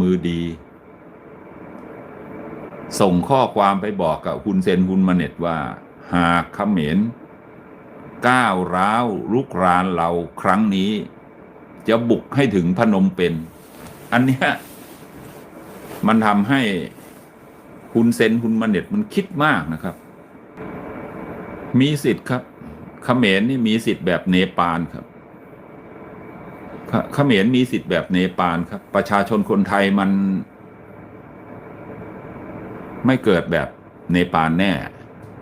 มือดี ส่งข้อความไปบอกกับคุณเซนคุณมาเน็ตว่า หากเขมรก้าวร้าวลุกรานเราครั้งนี้ จะบุกให้ถึงพนมเปญอันเนี้ยมันทำให้คุณเซนคุณมาเน็ตมันคิดมากนะครับ มีสิทธิ์ครับเขมรนี่มีสิทธิ์แบบเนปาลครับ เขเขมรมีสิทธิ์แบบเนปาลครับ ประชาชนคนไทยมัน ไม่เกิดแบบเนปาลแน่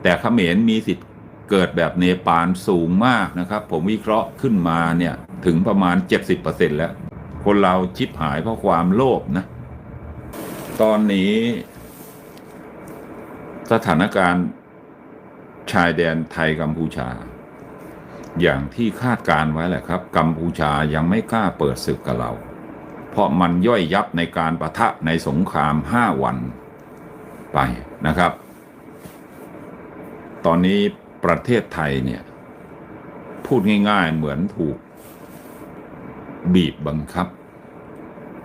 แต่เขมรมีสิทธิ์เกิดแบบเนปาลสูงมากนะครับ ผมวิเคราะห์ขึ้นมาเนี่ย ถึงประมาณ 70%แล้ว คนเราชิบหายเพราะความโลภนะ ตอนนี้ สถานการณ์ชายแดนไทยกัมพูชา อย่างที่คาดการไว้แหละครับ กัมพูชายังไม่กล้าเปิดศึกกับเรา เพราะมันย่อยยับในการประทะในสงครามห้าวันไปนะครับ ตอนนี้ประเทศไทยเนี่ย พูดง่ายๆเหมือนถูก บีบบังคับ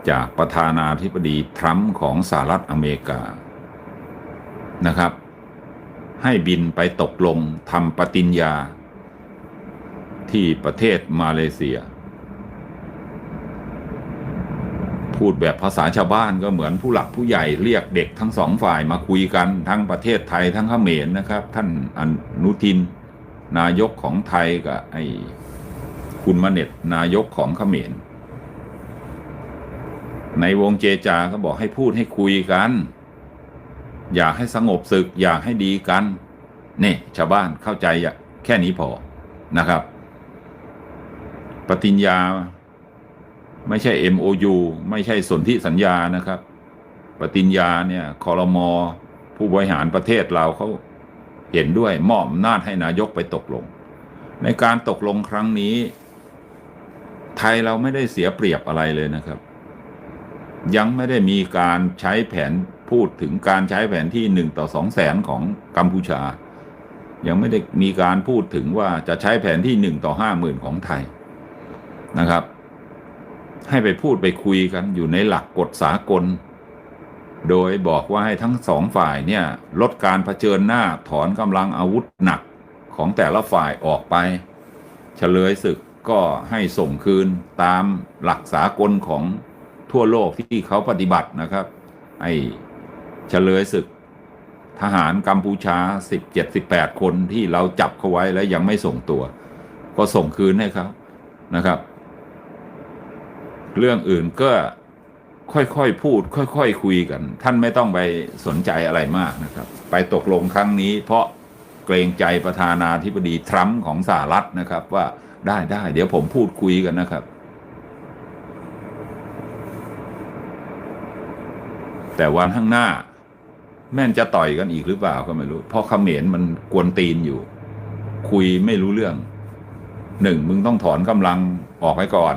จากประธานาธิบดีทรัมป์ของสหรัฐอเมริกานะครับ ให้บินไปตกลงทำปฏิญญา ที่ประเทศมาเลเซีย พูดแบบภาษาชาวบ้านก็เหมือนผู้หลักผู้ใหญ่เรียกเด็กทั้งสองฝ่ายมาคุยกันทั้งประเทศไทยทั้งเขมรนะครับ ท่านอนุทิน นายกของไทยกับไอ้คุณมาเน็ตนายกของเขมรในวงเจจาก็บอกให้พูดให้คุยกัน อยากให้สงบศึก อยากให้ดีกัน นี่ ชาวบ้านเข้าใจแค่นี้พอนะครับ ปฏิญญา ไม่ใช่ MOU ไม่ใช่สนธิสัญญานะครับ ปฏิญญาเนี่ยคอรมอผู้บริหารประเทศเราเขาเห็นด้วยมอบอำนาจให้นายกไปตกลง ในการตกลงครั้งนี้ ไทยเราไม่ได้เสียเปรียบอะไรเลยนะครับ ยังไม่ได้มีการใช้แผนพูดถึงการใช้แผนที่หนึ่งต่อสองแสนของกัมพูชา ยังไม่ได้มีการพูดถึงว่าจะใช้แผนที่หนึ่งต่อห้าหมื่นของไทย นะครับ ให้ไปพูดไปคุยกันอยู่ในหลักกฎสากล โดยบอกว่าให้ทั้งสองฝ่ายเนี่ยลดการเผชิญหน้าถอนกำลังอาวุธหนักของแต่ละฝ่ายออกไปเฉลยศึกก็ให้ส่งคืนตามหลักสากลของทั่วโลกที่เขาปฏิบัตินะครับไอ้เฉลยศึกทหารกัมพูชา 17-18 คนที่เราจับเขาไว้แล้วยังไม่ส่งตัว ก็ส่งคืนให้เขานะครับ เรื่องอื่นก็ค่อยๆพูด ค่อยๆคุยกัน ท่านไม่ต้องไปสนใจอะไรมากนะครับ ไปตกลงครั้งนี้ เพราะเกรงใจประธานาธิบดีทรัมป์ของสหรัฐนะครับ ว่าได้ได้เดี๋ยวผมพูดคุยกันนะครับ แต่วันข้างหน้า แม่นจะต่อยกันอีกหรือเปล่าก็ไม่รู้ เพราะเขมรมันกวนตีนอยู่ คุยไม่รู้เรื่องหนึ่งมึงต้องถอนกำลังออกไปก่อน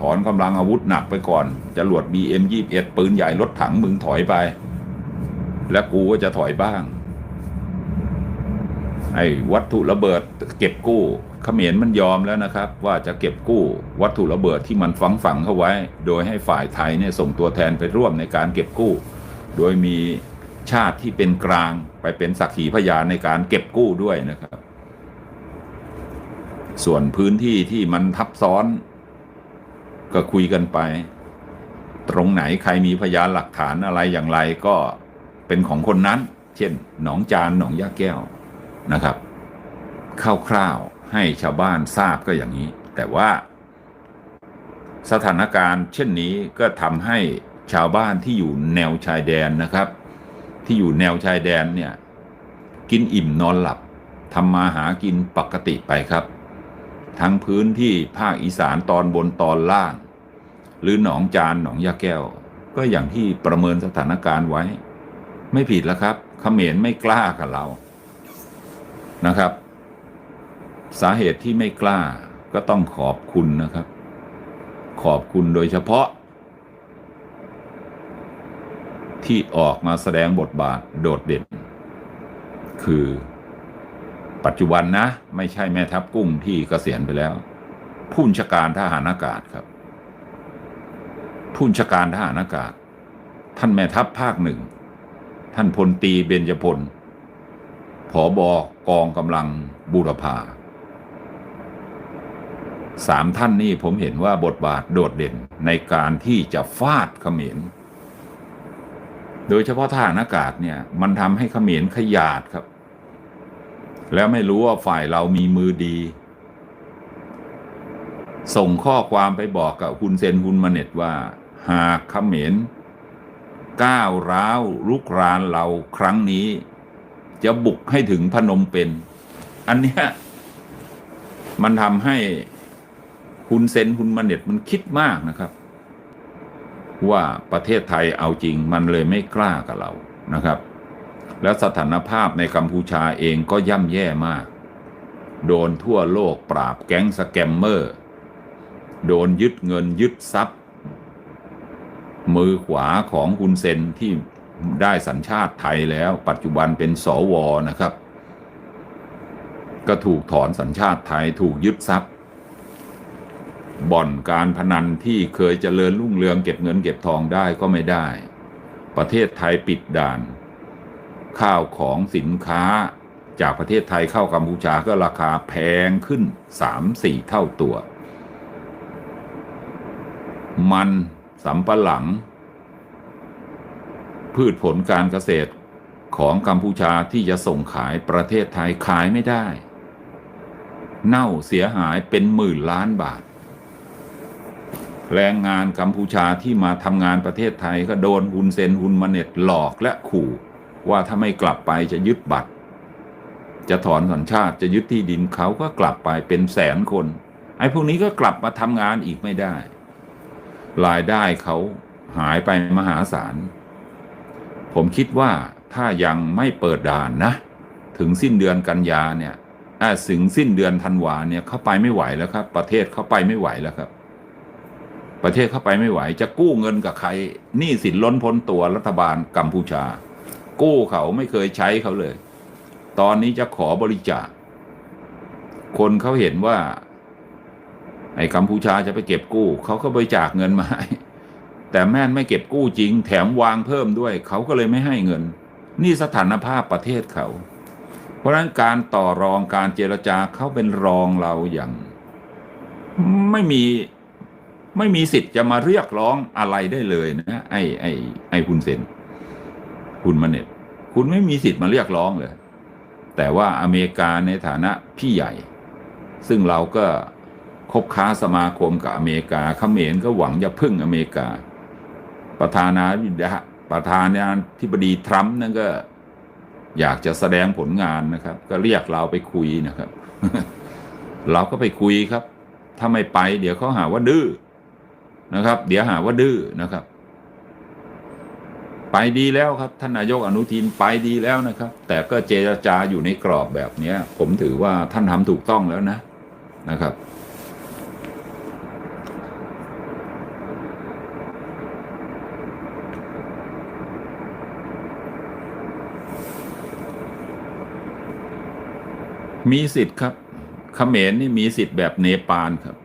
ถอนกำลังอาวุธหนักไปก่อนจรวด BM 21 ปืนใหญ่รถถังมึงถอยไป และกูก็จะถอยบ้าง ไอ้วัตถุระเบิดเก็บกู้เขมรมันยอมแล้วนะครับ ว่าจะเก็บกู้วัตถุระเบิดที่มันฝังฝังเข้าไว้ โดยให้ฝ่ายไทยเนี่ยส่งตัวแทนไปร่วมในการเก็บกู้ โดยมีชาติที่เป็นกลางไปเป็นสักขีพยานในการเก็บกู้ด้วยนะครับ ส่วนพื้นที่ที่มันทับซ้อน ก็คุยกันไป ตรงไหนใครมีพยานหลักฐานอะไรอย่างไรก็เป็นของคนนั้น เช่น หนองจานหนองยาแก้วนะครับคร่าวๆให้ชาวบ้านทราบก็อย่างนี้ แต่ว่าสถานการณ์เช่นนี้ก็ทำให้ชาวบ้านที่อยู่แนวชายแดนนะครับ ที่อยู่แนวชายแดนเนี่ย กินอิ่มนอนหลับทำมาหากินปกติไปครับ ทั้งพื้นที่ภาคอีสานตอนบนตอนล่าง หรือหนองจานหนองยาแก้ว ก็อย่างที่ประเมินสถานการณ์ไว้ ไม่ผิดแล้วครับเขมรไม่กล้ากับเรานะครับ สาเหตุที่ไม่กล้าก็ต้องขอบคุณนะครับ ขอบคุณโดยเฉพาะ ที่ออกมาแสดงบทบาทโดดเด่น คือ ปัจจุบันนะ ไม่ใช่แม่ทัพกุ้งที่เกษียณไปแล้ว ผู้บัญชการทหารอากาศครับ ผู้บัญชการทหารอากาศ ท่านแม่ทัพภาคหนึ่ง ท่านพลตีเบญจพลผอบอกองกำลังบูรพาสามท่านนี่ผมเห็นว่าบทบาทโดดเด่นในการที่จะฟาดเขมร โดยเฉพาะทหารอากาศเนี่ย มันทำให้เขมรขยาดครับ แล้วไม่รู้ว่าฝ่ายเรามีมือดี ส่งข้อความไปบอกกับคุณเซนคุณมาเน็ตว่า หากเขมรก้าวร้าวลุกรานเราครั้งนี้ จะบุกให้ถึงพนมเปญอันเนี้ยมันทำให้คุณเซนคุณมาเน็ตมันคิดมากนะครับ ว่าประเทศไทยเอาจริงมันเลยไม่กล้ากับเรานะครับ แล้วสถานภาพในกัมพูชาเองก็ย่ำแย่มาก โดนทั่วโลกปราบแก๊งสแกมเมอร์ โดนยึดเงินยึดทรัพย์ มือขวาของคุณเซนที่ได้สัญชาติไทยแล้ว ปัจจุบันเป็นสวนะครับ ก็ถูกถอนสัญชาติไทยถูกยึดทรัพย์ บ่อนการพนันที่เคยเจริญรุ่งเรืองเก็บเงินเก็บทองได้ก็ไม่ได้ ประเทศไทยปิดด่าน ข้าวของสินค้าจากประเทศไทยเข้ากัมพูชาก็ราคาแพงขึ้นสามสี่เท่าตัว มันสำปะหลัง พืชผลการเกษตรของกัมพูชาที่จะส่งขายประเทศไทยขายไม่ได้ เน่าเสียหายเป็นหมื่นล้านบาท แรงงานกัมพูชาที่มาทำงานประเทศไทยก็โดนฮุนเซนฮุนมาเน็ตหลอกและขู่ ว่าถ้าไม่กลับไปจะยึดบัตร จะถอนสัญชาติจะยึดที่ดินเขาก็กลับไปเป็นแสนคน ไอ้พวกนี้ก็กลับมาทำงานอีกไม่ได้ รายได้เขาหายไปมหาศาล ผมคิดว่าถ้ายังไม่เปิดด่านนะ ถึงสิ้นเดือนกันยาเนี่ยถึงสิ้นเดือนธันวาเนี่ยเขาไปไม่ไหวแล้วครับ ประเทศเขาไปไม่ไหวแล้วครับ ประเทศเขาไปไม่ไหว จะกู้เงินกับใครหนี้สินล้นพ้นตัวรัฐบาลกัมพูชา กู้เขาไม่เคยใช้เขาเลย ตอนนี้จะขอบริจาค คนเขาเห็นว่า ไอ้กัมพูชาจะไปเก็บกู้ เขาก็บริจาคเงินมาให้แต่แม่นไม่เก็บกู้จริง แถมวางเพิ่มด้วย เขาก็เลยไม่ให้เงิน นี่สถานภาพประเทศเขา เพราะฉะนั้นการต่อรองการเจรจาเขาเป็นรองเราอย่าง ไม่มีไม่มีสิทธิ์จะมาเรียกร้องอะไรได้เลยนะไอ้ไอ้ไอ้คุณเซน คุณมาเน็ต คุณไม่มีสิทธิ์มาเรียกร้องเลย แต่ว่าอเมริกาในฐานะพี่ใหญ่ ซึ่งเราก็คบค้าสมาคมกับอเมริกาเขมรก็หวังจะพึ่งอเมริกา ประธานาธิบดีประธานาธิบดีทรัมป์นั่นก็อยากจะแสดงผลงานนะครับ ก็เรียกเราไปคุยนะครับ เราก็ไปคุยครับ ถ้าไม่ไป เดี๋ยวเขาหาว่าดื้อนะครับ เดี๋ยวหาว่าดื้อนะครับ ไปดีแล้วครับ ท่านนายกอนุทินไปดีแล้วนะครับ แต่ก็เจรจาอยู่ในกรอบแบบนี้ผมถือว่าท่านทำถูกต้องแล้วนะนะครับ มีสิทธิ์ครับขเขมรนี่มีสิทธิ์แบบเนปาลครับ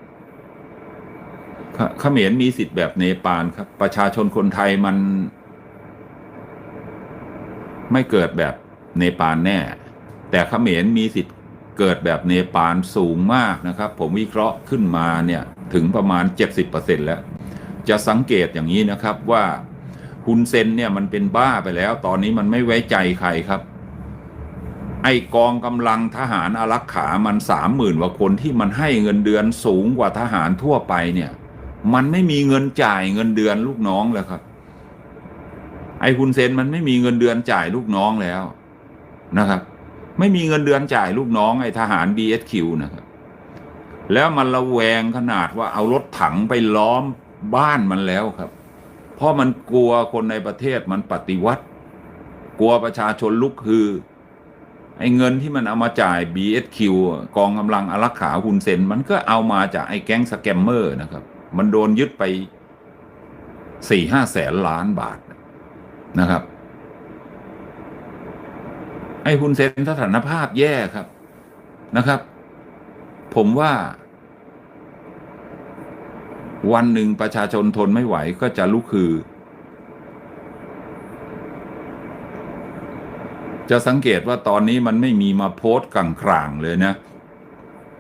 ขเขมรมีสิทธิ์แบบเนปาลครับ ประชาชนคนไทยมัน ไม่เกิดแบบเนปาลแน่ แต่เขมรมีสิทธิ์เกิดแบบเนปาลสูงมากนะครับ ผมวิเคราะห์ขึ้นมาเนี่ยถึงประมาณ 70%แล้ว จะสังเกตอย่างนี้นะครับว่าฮุนเซนเนี่ยมันเป็นบ้าไปแล้ว ตอนนี้มันไม่ไว้ใจใครครับ ไอกองกำลังทหารอารักขามันสามหมื่นกว่าคนที่มันให้เงินเดือนสูงกว่าทหารทั่วไปเนี่ย มันไม่มีเงินจ่ายเงินเดือนลูกน้องแล้วครับ ไอ้คุณเซนมันไม่มีเงินเดือนจ่ายลูกน้องแล้วนะครับ ไม่มีเงินเดือนจ่ายลูกน้องไอ้ทหาร BSQ นะครับ แล้วมันระแวงขนาดว่าเอารถถังไปล้อมบ้านมันแล้วครับ เพราะมันกลัวคนในประเทศมันปฏิวัติ กลัวประชาชนลุกคือไอ้เงินที่มันเอามาจ่าย BSQ กองกำลังอารักขาคุณเซน มันก็เอามาจากไอ้แก๊งสแกมเมอร์นะครับ มันโดนยึดไปสี่ห้าแสนล้านบาทนะ นะครับ ไอ้คุณเซนสถานภาพแย่ครับนะครับ ผมว่า วันหนึ่งประชาชนทนไม่ไหวก็จะลุกคือ จะสังเกตว่าตอนนี้มันไม่มีมาโพสต์กังครางเลยนะ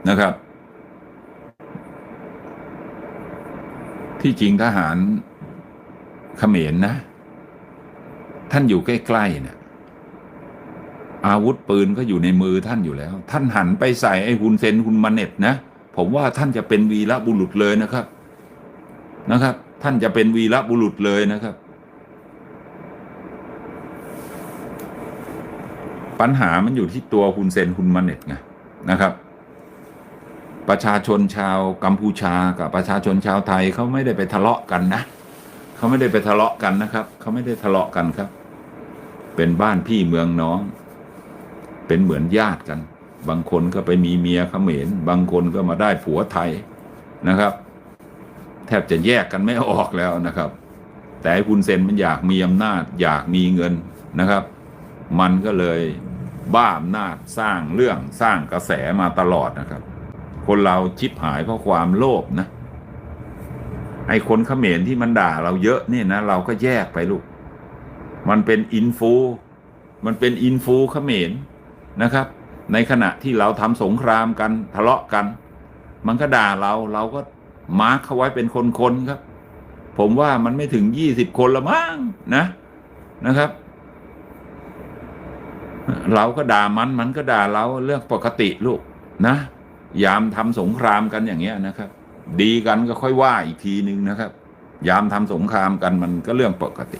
นะครับ ที่จริงทหารเขมรนนะ ท่านอยู่ใกล้ๆเนี่ยอาวุธปืนก็อยู่ในมือท่านอยู่แล้ว ท่านหันไปใส่ไอ้ฮุนเซนฮุนมาเน็ตนะ ผมว่าท่านจะเป็นวีระบุรุษเลยนะครับนะครับ ท่านจะเป็นวีระบุรุษเลยนะครับ ปัญหามันอยู่ที่ตัวฮุนเซนฮุนมาเน็ตไงนะครับ ประชาชนชาวกัมพูชากับประชาชนชาวไทยเขาไม่ได้ไปทะเลาะกันนะเขาไม่ได้ไปทะเลาะกันนะครับเขาไม่ได้ทะเลาะกันครับ เป็นบ้านพี่เมืองน้อง เป็นเหมือนญาติกัน บางคนก็ไปมีเมียเขมรบางคนก็มาได้ผัวไทยนะครับ แทบจะแยกกันไม่ออกแล้วนะครับ แต่ไอ้คุณเซนมันอยากมีอำนาจ อยากมีเงินนะครับ มันก็เลยบ้าอำนาจสร้างเรื่องสร้างกระแสมาตลอดนะครับ คนเราชิบหายเพราะความโลภนะไอ้คนเขมรที่มันด่าเราเยอะเนี่ยนะ เราก็แยกไปลูก มันเป็นอินฟู มันเป็นอินฟูเขมรนะครับ ในขณะที่เราทำสงครามกันทะเลาะกัน มันก็ด่าเราเราก็มาร์คเขาไว้เป็นคนๆครับ ผมว่ามันไม่ถึงยี่สิบคนละมั้งนะนะครับ เราก็ด่ามันมันก็ด่าเราเรื่องปกติลูกนะ ยามทำสงครามกันอย่างเงี้ยนะครับ ดีกันก็ค่อยว่าอีกทีนึงนะครับ ยามทำสงครามกันมันก็เรื่องปกติ